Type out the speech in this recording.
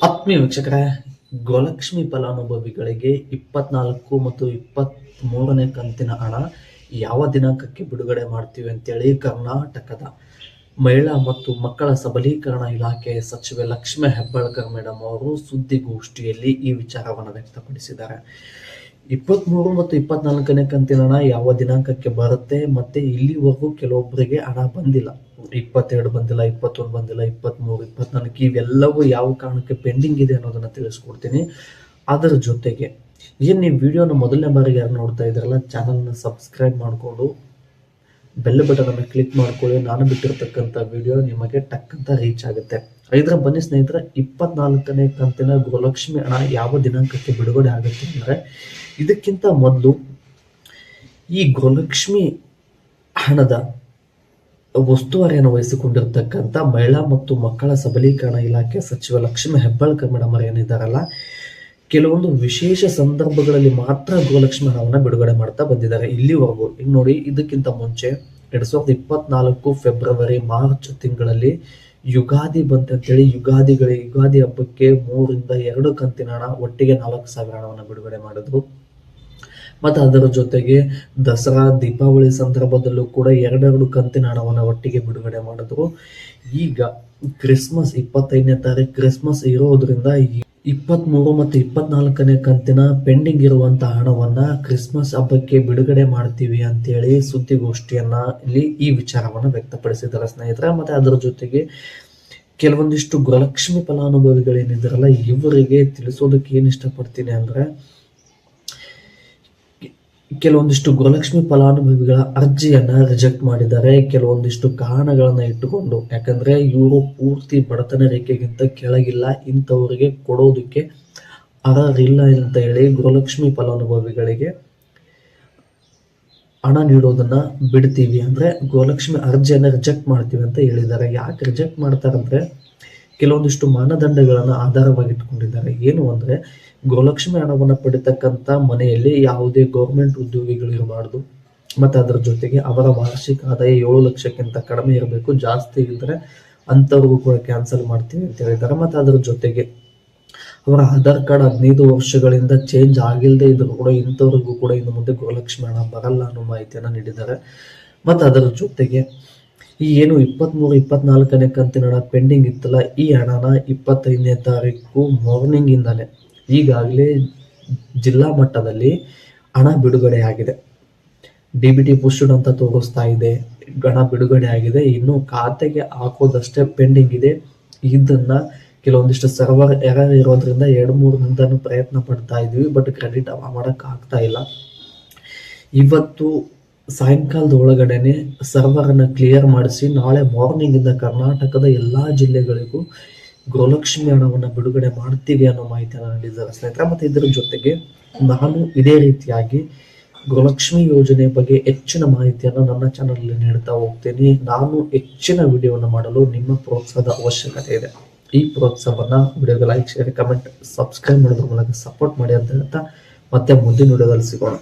ಆತ್ಮೀಯ ವೀಕ್ಷಕರೇ, ಗೋಲಕ್ಷ್ಮಿ ಫಲಾನುಭವಿಗಳಿಗೆ ಇಪ್ಪತ್ನಾಲ್ಕು ಮತ್ತು ಇಪ್ಪತ್ತ್ ಮೂರನೇ ಕಂತಿನ ಹಣ ಯಾವ ದಿನಾಂಕಕ್ಕೆ ಬಿಡುಗಡೆ ಮಾಡ್ತೀವಿ ಅಂತೇಳಿ ಕರ್ನಾಟಕದ ಮಹಿಳಾ ಮತ್ತು ಮಕ್ಕಳ ಸಬಲೀಕರಣ ಇಲಾಖೆ ಸಚಿವೆ ಲಕ್ಷ್ಮಿ ಹೆಬ್ಬಾಳ್ಕರ್ ಮೇಡಮ್ ಅವರು ಸುದ್ದಿಗೋಷ್ಠಿಯಲ್ಲಿ ಈ ವಿಚಾರವನ್ನು ವ್ಯಕ್ತಪಡಿಸಿದ್ದಾರೆ. ಇಪ್ಪತ್ತ್ಮೂರು ಮತ್ತು ಇಪ್ಪತ್ನಾಲ್ಕನೇ ಕಂತಿನ ಹಣ ಯಾವ ದಿನಾಂಕಕ್ಕೆ ಬರುತ್ತೆ ಮತ್ತೆ ಇಲ್ಲಿವರೆಗೂ ಕೆಲವೊಬ್ಬರಿಗೆ ಹಣ ಬಂದಿಲ್ಲ. ಇಪ್ಪತ್ತೆರಡು ಬಂದಿಲ್ಲ, ಇಪ್ಪತ್ತೊಂದು ಬಂದಿಲ್ಲ ಇಪ್ಪತ್ತ್ಮೂರು ಇಪ್ಪತ್ನಾಲ್ಕು, ಇವೆಲ್ಲವೂ ಯಾವ ಕಾರಣಕ್ಕೆ ಪೆಂಡಿಂಗ್ ಇದೆ ಅನ್ನೋದನ್ನ ತಿಳಿಸ್ಕೊಡ್ತೀನಿ. ಅದರ ಜೊತೆಗೆ ಏನು ನೀವು ವಿಡಿಯೋನ ಮೊದಲನೇ ಬಾರಿಗೆ ಯಾರು ನೋಡ್ತಾ ಇದ್ದೀರಲ್ಲ ಚಾನಲ್ನ ಸಬ್ಸ್ಕ್ರೈಬ್ ಮಾಡಿಕೊಂಡು ಬೆಲ್ಲ ಬಟನ್ ಅನ್ನು ಕ್ಲಿಕ್ ಮಾಡ್ಕೊಳ್ಳಿ. ನಾನು ಬಿಟ್ಟಿರ್ತಕ್ಕಂಥ ವಿಡಿಯೋ ನಿಮಗೆ ಟಕ್ ಅಂತ ರೀಚ್ ಆಗುತ್ತೆ. ಐದರ ಬನ್ನಿ ಸ್ನೇಹಿತರೆ, ಇಪ್ಪತ್ನಾಲ್ಕನೇ ಕಂತಿನ ಗೋಲಕ್ಷ್ಮಿ ಹಣ ಯಾವ ದಿನಾಂಕಕ್ಕೆ ಬಿಡುಗಡೆ ಆಗುತ್ತೆ ಅಂದರೆ, ಇದಕ್ಕಿಂತ ಮೊದಲು ಈ ಗೋಲಕ್ಷ್ಮಿ ಹಣದ ಉಸ್ತುವಾರಿಯನ್ನು ವಹಿಸಿಕೊಂಡಿರ್ತಕ್ಕಂಥ ಮಹಿಳಾ ಮತ್ತು ಮಕ್ಕಳ ಸಬಲೀಕರಣ ಇಲಾಖೆ ಸಚಿವ ಲಕ್ಷ್ಮೀ ಹೆಬ್ಬಾಳ್ಕರ್ ಮೇಡಮ್ ಅವರು ಏನಿದ್ದಾರಲ್ಲ ಕೆಲವೊಂದು ವಿಶೇಷ ಸಂದರ್ಭಗಳಲ್ಲಿ ಮಾತ್ರ ಗೃಹಲಕ್ಷ್ಮಿ ಹಣವನ್ನು ಬಿಡುಗಡೆ ಮಾಡ್ತಾ ಬಂದಿದ್ದಾರೆ ಇಲ್ಲಿವರೆಗೂ. ಈಗ ನೋಡಿ, ಇದಕ್ಕಿಂತ ಮುಂಚೆ ಎರಡ್ ಸಾವಿರದ ಇಪ್ಪತ್ನಾಲ್ಕು ಫೆಬ್ರವರಿ, ಮಾರ್ಚ್ ತಿಂಗಳಲ್ಲಿ ಯುಗಾದಿ ಬಂತಂತೇಳಿ ಯುಗಾದಿಗಳ ಯುಗಾದಿ ಹಬ್ಬಕ್ಕೆ ಮೂರಿಂದ ಎರಡು ಕಂತಿನ ಹಣ ಒಟ್ಟಿಗೆ ನಾಲ್ಕು ಸಾವಿರ ಹಣವನ್ನು ಬಿಡುಗಡೆ ಮಾಡಿದ್ರು. ಮತ್ತು ಅದರ ಜೊತೆಗೆ ದಸರಾ, ದೀಪಾವಳಿ ಸಂದರ್ಭದಲ್ಲೂ ಕೂಡ ಎರಡೆರಡು ಕಂತಿನ ಹಣವನ್ನು ಒಟ್ಟಿಗೆ ಬಿಡುಗಡೆ ಮಾಡಿದ್ರು. ಈಗ ಕ್ರಿಸ್ಮಸ್ ಇಪ್ಪತ್ತೈದನೇ ತಾರೀಕು ಕ್ರಿಸ್ಮಸ್ ಇರೋದ್ರಿಂದ ಇಪ್ಪತ್ತ್ಮೂರು ಮತ್ತು ಇಪ್ಪತ್ನಾಲ್ಕನೇ ಕಂತಿನ ಪೆಂಡಿಂಗ್ ಇರುವಂತಹ ಹಣವನ್ನ ಕ್ರಿಸ್ಮಸ್ ಹಬ್ಬಕ್ಕೆ ಬಿಡುಗಡೆ ಮಾಡ್ತೀವಿ ಅಂತೇಳಿ ಸುದ್ದಿಗೋಷ್ಠಿಯನ್ನ ಇಲ್ಲಿ ಈ ವಿಚಾರವನ್ನು ವ್ಯಕ್ತಪಡಿಸಿದ್ದಾರೆ ಸ್ನೇಹಿತರೆ. ಮತ್ತೆ ಅದರ ಜೊತೆಗೆ ಕೆಲವೊಂದಿಷ್ಟು ಗೃಹಲಕ್ಷ್ಮಿ ಫಲಾನುಭವಿಗಳೇನಿದ್ದಾರಲ್ಲ, ಇವರಿಗೆ ತಿಳಿಸೋದಕ್ಕೆ ಏನು ಇಷ್ಟಪಡ್ತೀನಿ ಅಂದ್ರೆ ಕೆಲವೊಂದಿಷ್ಟು ಗೃಹಲಕ್ಷ್ಮಿ ಫಲಾನುಭವಿಗಳ ಅರ್ಜಿಯನ್ನ ರಿಜೆಕ್ಟ್ ಮಾಡಿದ್ದಾರೆ. ಕೆಲವೊಂದಿಷ್ಟು ಕಾರಣಗಳನ್ನ ಇಟ್ಟುಕೊಂಡು. ಯಾಕಂದ್ರೆ ಇವರು ಪೂರ್ತಿ ಬಡತನ ರೇಖೆಗಿಂತ ಕೆಳಗಿಲ್ಲ. ಇಂಥವರಿಗೆ ಕೊಡೋದಕ್ಕೆ ಅರ್ಹರಿಲ್ಲ ಅಂತ ಹೇಳಿ ಗೃಹಲಕ್ಷ್ಮಿ ಫಲಾನುಭವಿಗಳಿಗೆ ಹಣ ನೀಡೋದನ್ನ ಬಿಡ್ತೀವಿ. ಅಂದ್ರೆ ಗೃಹಲಕ್ಷ್ಮಿ ಅರ್ಜಿಯನ್ನ ರಿಜೆಕ್ಟ್ ಮಾಡ್ತೀವಿ ಅಂತ ಹೇಳಿದ್ದಾರೆ. ಯಾಕೆ ರಿಜೆಕ್ಟ್ ಮಾಡ್ತಾರಂದ್ರೆ ಕೆಲವೊಂದಿಷ್ಟು ಮಾನದಂಡಗಳನ್ನು ಆಧಾರವಾಗಿಟ್ಟುಕೊಂಡಿದ್ದಾರೆ. ಏನು ಅಂದ್ರೆ, ಗೋಲಕ್ಷ್ಮಿ ಹಣವನ್ನು ಪಡಿತಕ್ಕಂಥ ಮನೆಯಲ್ಲಿ ಯಾವುದೇ ಗೌರ್ಮೆಂಟ್ ಉದ್ಯೋಗಿಗಳಿರಬಾರ್ದು ಮತ್ತು ಅದರ ಜೊತೆಗೆ ಅವರ ವಾರ್ಷಿಕ ಆದಾಯ ಏಳು ಲಕ್ಷಕ್ಕಿಂತ ಕಡಿಮೆ ಇರಬೇಕು. ಜಾಸ್ತಿ ಇದ್ದರೆ ಅಂಥವ್ರಿಗೂ ಕೂಡ ಕ್ಯಾನ್ಸಲ್ ಮಾಡ್ತೀವಿ ಅಂತ ಹೇಳಿದ್ದಾರೆ. ಮತ್ತು ಅದರ ಜೊತೆಗೆ ಅವರ ಆಧಾರ್ ಕಾರ್ಡ್ ಹದಿನೈದು ವರ್ಷಗಳಿಂದ ಚೇಂಜ್ ಆಗಿಲ್ಲದೆ ಇದ್ರು ಕೂಡ ಇಂಥವ್ರಿಗೂ ಕೂಡ ಇನ್ನು ಮುಂದೆ ಗೃಹಲಕ್ಷ್ಮಿ ಹಣ ಬರಲ್ಲ ಅನ್ನೋ ಮಾಹಿತಿಯನ್ನು ನೀಡಿದ್ದಾರೆ. ಮತ್ತು ಅದರ ಜೊತೆಗೆ ಈ ಏನು ಇಪ್ಪತ್ತ್ಮೂರು ಇಪ್ಪತ್ನಾಲ್ಕನೇ ಕಂತಿನ ಹಣ ಪೆಂಡಿಂಗ್ ಇತ್ತಲ್ಲ, ಈ ಹಣನ ಇಪ್ಪತ್ತೈದನೇ ತಾರೀಕು ಮಾರ್ನಿಂಗಿಂದಲೇ. ಈಗಾಗಲೇ ಜಿಲ್ಲಾ ಮಟ್ಟದಲ್ಲಿ ಹಣ ಬಿಡುಗಡೆ ಆಗಿದೆ. ಡಿ ಬಿ ಟಿ ಪುಷ್ಡ್ ಅಂತ ತೋರಿಸ್ತಾ ಇದೆ, ಹಣ ಬಿಡುಗಡೆ ಆಗಿದೆ. ಇನ್ನು ಖಾತೆಗೆ ಹಾಕೋದಷ್ಟೇ ಪೆಂಡಿಂಗ್ ಇದೆ. ಇದನ್ನ ಕೆಲವೊಂದಿಷ್ಟು ಸರ್ವರ್ ಎರರ್ ಇರೋದ್ರಿಂದ ಎರಡು ಮೂರು ದಿನದೂ ಪ್ರಯತ್ನ ಪಡ್ತಾ ಇದ್ವಿ, ಬಟ್ ಕ್ರೆಡಿಟ್ ಮಾಡಕ್ ಆಗ್ತಾ ಇಲ್ಲ. ಇವತ್ತು ಸಾಯಂಕಾಲದ ಒಳಗಡೆನೆ ಸರ್ವರ್ ಅನ್ನ ಕ್ಲಿಯರ್ ಮಾಡಿಸಿ ನಾಳೆ ಮಾರ್ನಿಂಗ್ ಇಂದ ಕರ್ನಾಟಕದ ಎಲ್ಲಾ ಜಿಲ್ಲೆಗಳಿಗೂ ಗೃಹಲಕ್ಷ್ಮಿ ಹಣವನ್ನು ಬಿಡುಗಡೆ ಮಾಡ್ತೀವಿ ಅನ್ನೋ ಮಾಹಿತಿಯನ್ನು ನೀಡಿದ್ದಾರೆ. ಸ್ನೇಹಿತರೆ, ಮತ್ತೆ ಇದರ ಜೊತೆಗೆ ನಾನು ಇದೇ ರೀತಿಯಾಗಿ ಗೃಹಲಕ್ಷ್ಮಿ ಯೋಜನೆ ಬಗ್ಗೆ ಹೆಚ್ಚಿನ ಮಾಹಿತಿಯನ್ನು ನನ್ನ ಚಾನಲ್ ನೀಡ್ತಾ ಹೋಗ್ತೀನಿ. ನಾನು ಹೆಚ್ಚಿನ ವಿಡಿಯೋವನ್ನು ಮಾಡಲು ನಿಮ್ಮ ಪ್ರೋತ್ಸಾಹದ ಅವಶ್ಯಕತೆ ಇದೆ. ಈ ಪ್ರೋತ್ಸಾಹವನ್ನ ವಿಡಿಯೋಗೆ ಲೈಕ್ ಶೇರ್ ಕಮೆಂಟ್ ಸಬ್ಸ್ಕ್ರೈಬ್ ಮಾಡೋದ್ರ ಮೂಲಕ ಸಪೋರ್ಟ್ ಮಾಡಿ ಅಂತ ಹೇಳ್ತಾ ಮತ್ತೆ ಮುಂದಿನ ವಿಡಿಯೋದಲ್ಲಿ ಸಿಗೋಣ.